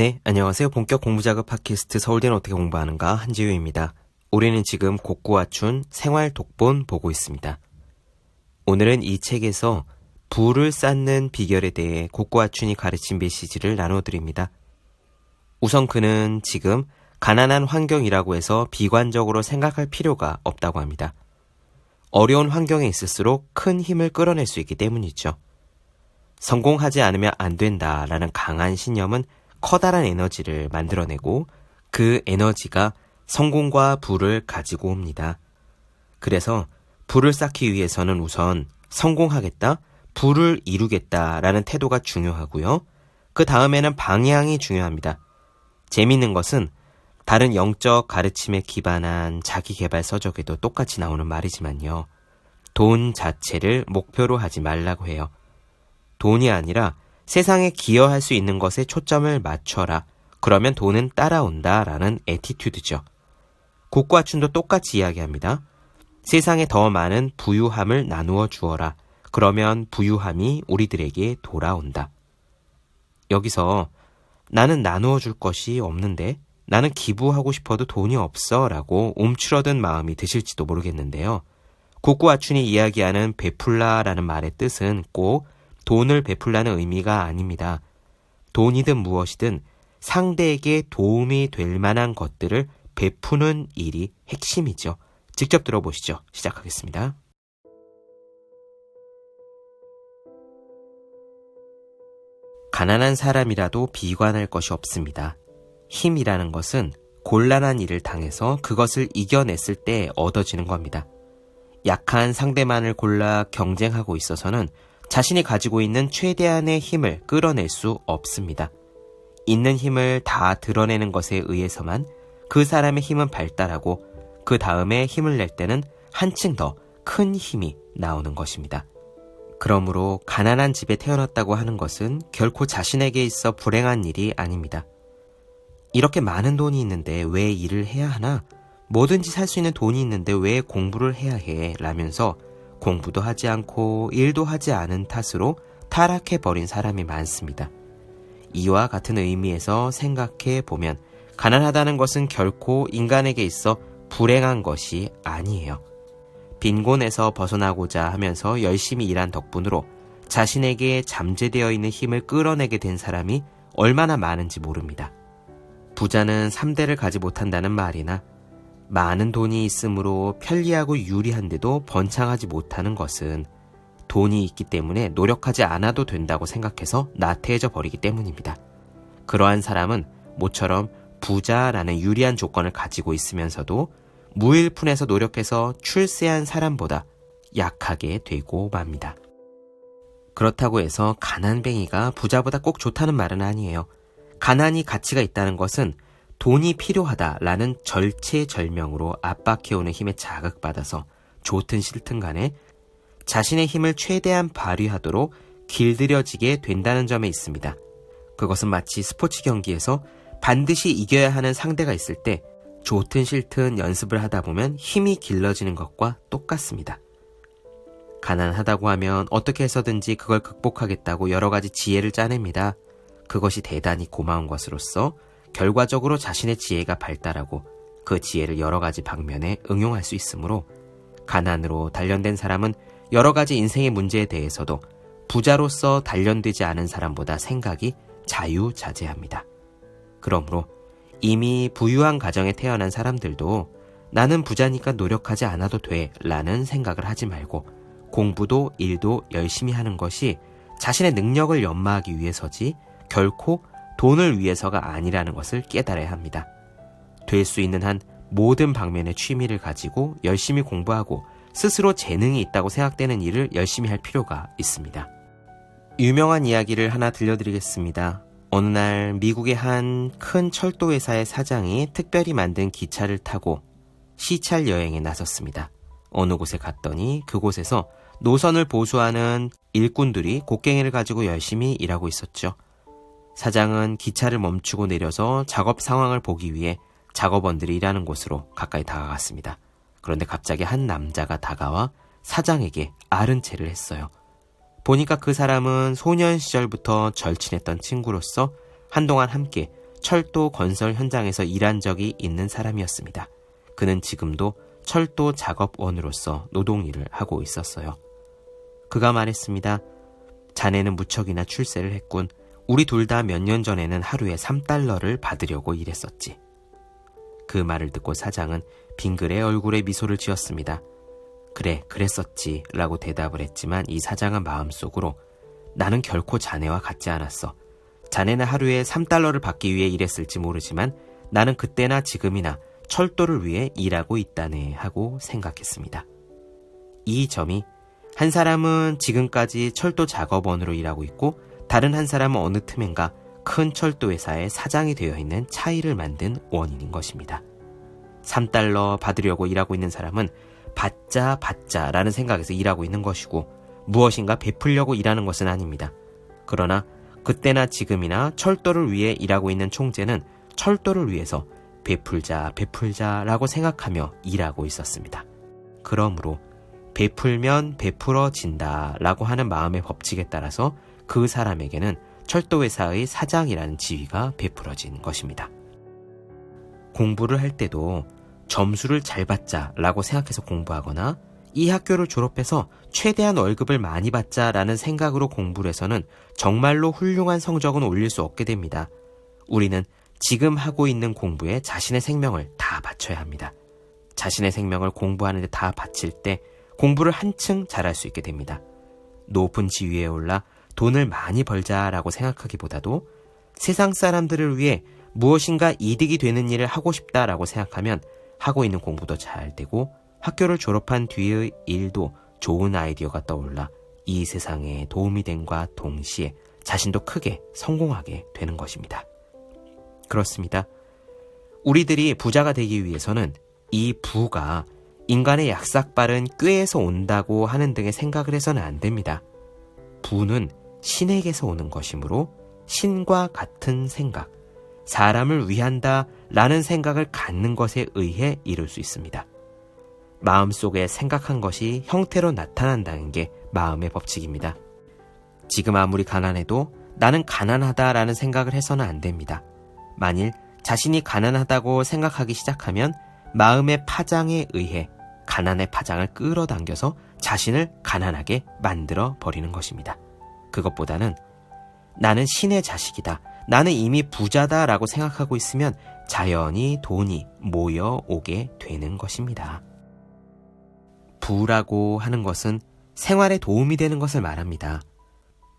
네, 안녕하세요. 본격 공부작업 팟캐스트 서울대는 어떻게 공부하는가 한지우입니다. 올해는 지금 곡구와춘 생활 독본 보고 있습니다. 오늘은 이 책에서 부를 쌓는 비결에 대해 곡구와춘이 가르친 메시지를 나눠드립니다. 우선 그는 지금 가난한 환경이라고 해서 비관적으로 생각할 필요가 없다고 합니다. 어려운 환경에 있을수록 큰 힘을 끌어낼 수 있기 때문이죠. 성공하지 않으면 안 된다라는 강한 신념은 커다란 에너지를 만들어내고 그 에너지가 성공과 부를 가지고 옵니다. 그래서 부를 쌓기 위해서는 우선 성공하겠다, 부를 이루겠다 라는 태도가 중요하고요. 그 다음에는 방향이 중요합니다. 재미있는 것은 다른 영적 가르침에 기반한 자기 개발 서적에도 똑같이 나오는 말이지만요. 돈 자체를 목표로 하지 말라고 해요. 돈이 아니라 세상에 기여할 수 있는 것에 초점을 맞춰라. 그러면 돈은 따라온다. 라는 에티튜드죠. 국과춘도 똑같이 이야기합니다. 세상에 더 많은 부유함을 나누어 주어라. 그러면 부유함이 우리들에게 돌아온다. 여기서 나는 나누어 줄 것이 없는데 나는 기부하고 싶어도 돈이 없어 라고 움츠러든 마음이 드실지도 모르겠는데요. 국구아춘이 이야기하는 베풀라라는 말의 뜻은 꼭 돈을 베풀라는 의미가 아닙니다. 돈이든 무엇이든 상대에게 도움이 될 만한 것들을 베푸는 일이 핵심이죠. 직접 들어보시죠. 시작하겠습니다. 가난한 사람이라도 비관할 것이 없습니다. 힘이라는 것은 곤란한 일을 당해서 그것을 이겨냈을 때 얻어지는 겁니다. 약한 상대만을 골라 경쟁하고 있어서는 자신이 가지고 있는 최대한의 힘을 끌어낼 수 없습니다. 있는 힘을 다 드러내는 것에 의해서만 그 사람의 힘은 발달하고 그 다음에 힘을 낼 때는 한층 더 큰 힘이 나오는 것입니다. 그러므로 가난한 집에 태어났다고 하는 것은 결코 자신에게 있어 불행한 일이 아닙니다. 이렇게 많은 돈이 있는데 왜 일을 해야 하나? 뭐든지 살 수 있는 돈이 있는데 왜 공부를 해야 해? 라면서 공부도 하지 않고 일도 하지 않은 탓으로 타락해버린 사람이 많습니다. 이와 같은 의미에서 생각해 보면 가난하다는 것은 결코 인간에게 있어 불행한 것이 아니에요. 빈곤에서 벗어나고자 하면서 열심히 일한 덕분으로 자신에게 잠재되어 있는 힘을 끌어내게 된 사람이 얼마나 많은지 모릅니다. 부자는 3대를 가지 못한다는 말이나 많은 돈이 있으므로 편리하고 유리한데도 번창하지 못하는 것은 돈이 있기 때문에 노력하지 않아도 된다고 생각해서 나태해져 버리기 때문입니다. 그러한 사람은 모처럼 부자라는 유리한 조건을 가지고 있으면서도 무일푼에서 노력해서 출세한 사람보다 약하게 되고 맙니다. 그렇다고 해서 가난뱅이가 부자보다 꼭 좋다는 말은 아니에요. 가난이 가치가 있다는 것은 돈이 필요하다라는 절체절명으로 압박해오는 힘에 자극받아서 좋든 싫든 간에 자신의 힘을 최대한 발휘하도록 길들여지게 된다는 점에 있습니다. 그것은 마치 스포츠 경기에서 반드시 이겨야 하는 상대가 있을 때 좋든 싫든 연습을 하다 보면 힘이 길러지는 것과 똑같습니다. 가난하다고 하면 어떻게 해서든지 그걸 극복하겠다고 여러 가지 지혜를 짜냅니다. 그것이 대단히 고마운 것으로서 결과적으로 자신의 지혜가 발달하고 그 지혜를 여러 가지 방면에 응용할 수 있으므로 가난으로 단련된 사람은 여러 가지 인생의 문제에 대해서도 부자로서 단련되지 않은 사람보다 생각이 자유자재합니다. 그러므로 이미 부유한 가정에 태어난 사람들도 나는 부자니까 노력하지 않아도 돼 라는 생각을 하지 말고 공부도 일도 열심히 하는 것이 자신의 능력을 연마하기 위해서지 결코 돈을 위해서가 아니라는 것을 깨달아야 합니다. 될 수 있는 한 모든 방면의 취미를 가지고 열심히 공부하고 스스로 재능이 있다고 생각되는 일을 열심히 할 필요가 있습니다. 유명한 이야기를 하나 들려드리겠습니다. 어느 날 미국의 한 큰 철도 회사의 사장이 특별히 만든 기차를 타고 시찰 여행에 나섰습니다. 어느 곳에 갔더니 그곳에서 노선을 보수하는 일꾼들이 곡괭이를 가지고 열심히 일하고 있었죠. 사장은 기차를 멈추고 내려서 작업 상황을 보기 위해 작업원들이 일하는 곳으로 가까이 다가갔습니다. 그런데 갑자기 한 남자가 다가와 사장에게 아른 체를 했어요. 보니까 그 사람은 소년 시절부터 절친했던 친구로서 한동안 함께 철도 건설 현장에서 일한 적이 있는 사람이었습니다. 그는 지금도 철도 작업원으로서 노동 일을 하고 있었어요. 그가 말했습니다. 자네는 무척이나 출세를 했군. 우리 둘 다 몇 년 전에는 하루에 3달러를 받으려고 일했었지. 그 말을 듣고 사장은 빙글에 얼굴에 미소를 지었습니다. 그래, 그랬었지. 라고 대답을 했지만 이 사장은 마음속으로 나는 결코 자네와 같지 않았어. 자네는 하루에 3달러를 받기 위해 일했을지 모르지만 나는 그때나 지금이나 철도를 위해 일하고 있다네 하고 생각했습니다. 이 점이 한 사람은 지금까지 철도 작업원으로 일하고 있고 다른 한 사람은 어느 틈엔가 큰 철도 회사의 사장이 되어 있는 차이를 만든 원인인 것입니다. 3달러 받으려고 일하고 있는 사람은 받자 받자 라는 생각에서 일하고 있는 것이고 무엇인가 베풀려고 일하는 것은 아닙니다. 그러나 그때나 지금이나 철도를 위해 일하고 있는 총재는 철도를 위해서 베풀자 베풀자라고 생각하며 일하고 있었습니다. 그러므로 베풀면 베풀어진다 라고 하는 마음의 법칙에 따라서 그 사람에게는 철도회사의 사장이라는 지위가 베풀어진 것입니다. 공부를 할 때도 점수를 잘 받자 라고 생각해서 공부하거나 이 학교를 졸업해서 최대한 월급을 많이 받자 라는 생각으로 공부를 해서는 정말로 훌륭한 성적은 올릴 수 없게 됩니다. 우리는 지금 하고 있는 공부에 자신의 생명을 다 바쳐야 합니다. 자신의 생명을 공부하는데 다 바칠 때 공부를 한층 잘할 수 있게 됩니다. 높은 지위에 올라 돈을 많이 벌자라고 생각하기보다도 세상 사람들을 위해 무엇인가 이득이 되는 일을 하고 싶다라고 생각하면 하고 있는 공부도 잘 되고 학교를 졸업한 뒤의 일도 좋은 아이디어가 떠올라 이 세상에 도움이 됨과 동시에 자신도 크게 성공하게 되는 것입니다. 그렇습니다. 우리들이 부자가 되기 위해서는 이 부가 인간의 약삭빠른 꾀에서 온다고 하는 등의 생각을 해서는 안 됩니다. 부는 신에게서 오는 것이므로 신과 같은 생각, 사람을 위한다 라는 생각을 갖는 것에 의해 이룰 수 있습니다. 마음속에 생각한 것이 형태로 나타난다는 게 마음의 법칙입니다. 지금 아무리 가난해도 나는 가난하다라는 생각을 해서는 안 됩니다. 만일 자신이 가난하다고 생각하기 시작하면 마음의 파장에 의해 가난의 파장을 끌어당겨서 자신을 가난하게 만들어 버리는 것입니다. 그것보다는 나는 신의 자식이다. 나는 이미 부자다 라고 생각하고 있으면 자연히 돈이 모여오게 되는 것입니다. 부라고 하는 것은 생활에 도움이 되는 것을 말합니다.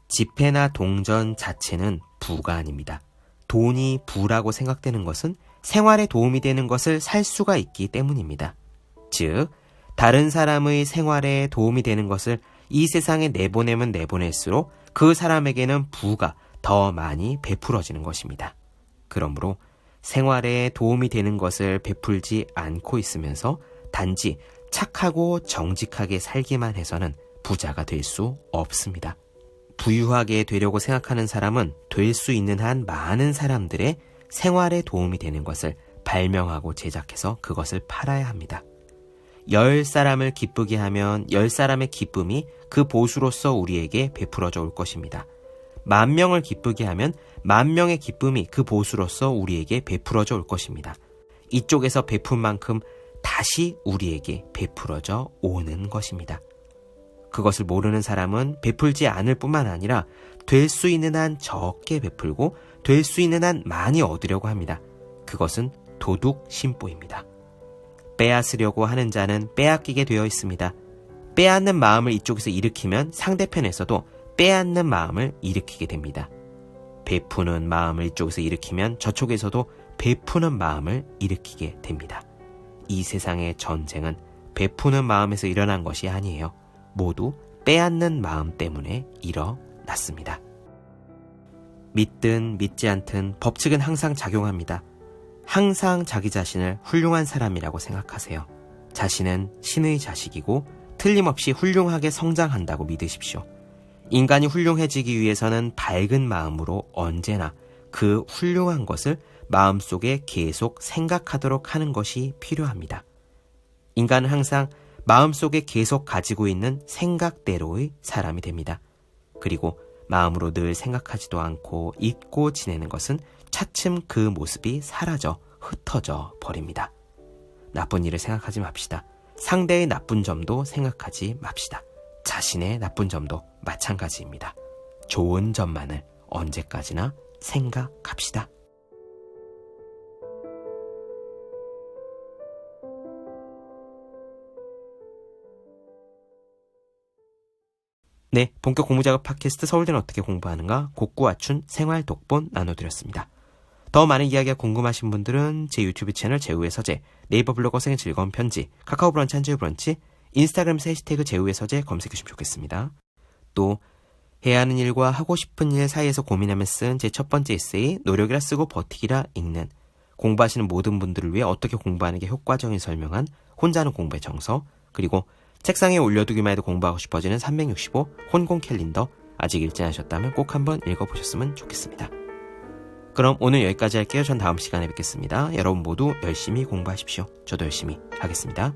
지폐나 동전 자체는 부가 아닙니다. 돈이 부라고 생각되는 것은 생활에 도움이 되는 것을 살 수가 있기 때문입니다. 즉, 다른 사람의 생활에 도움이 되는 것을 이 세상에 내보내면 내보낼수록 그 사람에게는 부가 더 많이 베풀어지는 것입니다. 그러므로 생활에 도움이 되는 것을 베풀지 않고 있으면서 단지 착하고 정직하게 살기만 해서는 부자가 될 수 없습니다. 부유하게 되려고 생각하는 사람은 될 수 있는 한 많은 사람들의 생활에 도움이 되는 것을 발명하고 제작해서 그것을 팔아야 합니다. 열 사람을 기쁘게 하면 열 사람의 기쁨이 그 보수로서 우리에게 베풀어져 올 것입니다. 만 명을 기쁘게 하면 만 명의 기쁨이 그 보수로서 우리에게 베풀어져 올 것입니다. 이쪽에서 베푼 만큼 다시 우리에게 베풀어져 오는 것입니다. 그것을 모르는 사람은 베풀지 않을 뿐만 아니라 될 수 있는 한 적게 베풀고 될 수 있는 한 많이 얻으려고 합니다. 그것은 도둑 심보입니다. 빼앗으려고 하는 자는 빼앗기게 되어 있습니다. 빼앗는 마음을 이쪽에서 일으키면 상대편에서도 빼앗는 마음을 일으키게 됩니다. 베푸는 마음을 이쪽에서 일으키면 저쪽에서도 베푸는 마음을 일으키게 됩니다. 이 세상의 전쟁은 베푸는 마음에서 일어난 것이 아니에요. 모두 빼앗는 마음 때문에 일어났습니다. 믿든 믿지 않든 법칙은 항상 작용합니다. 항상 자기 자신을 훌륭한 사람이라고 생각하세요. 자신은 신의 자식이고 틀림없이 훌륭하게 성장한다고 믿으십시오. 인간이 훌륭해지기 위해서는 밝은 마음으로 언제나 그 훌륭한 것을 마음속에 계속 생각하도록 하는 것이 필요합니다. 인간은 항상 마음속에 계속 가지고 있는 생각대로의 사람이 됩니다. 그리고 마음으로 늘 생각하지도 않고 잊고 지내는 것은 차츰 그 모습이 사라져 흩어져 버립니다. 나쁜 일을 생각하지 맙시다. 상대의 나쁜 점도 생각하지 맙시다. 자신의 나쁜 점도 마찬가지입니다. 좋은 점만을 언제까지나 생각합시다. 네, 본격 공부작업 팟캐스트 서울대는 어떻게 공부하는가 곡구와춘 생활 독본 나눠드렸습니다. 더 많은 이야기가 궁금하신 분들은 제 유튜브 채널 제우의 서재, 네이버 블로거 생의 즐거운 편지, 카카오 브런치 한주의 브런치, 인스타그램에서 해시태그 제우의 서재 검색해주시면 좋겠습니다. 또 해야 하는 일과 하고 싶은 일 사이에서 고민하며 쓴 제 첫 번째 에세이 노력이라 쓰고 버티기라 읽는 공부하시는 모든 분들을 위해 어떻게 공부하는 게 효과적인 설명한 혼자 하는 공부의 정서 그리고 책상에 올려두기만 해도 공부하고 싶어지는 365 혼공 캘린더 아직 읽지 않으셨다면 꼭 한번 읽어보셨으면 좋겠습니다. 그럼 오늘 여기까지 할게요. 전 다음 시간에 뵙겠습니다. 여러분 모두 열심히 공부하십시오. 저도 열심히 하겠습니다.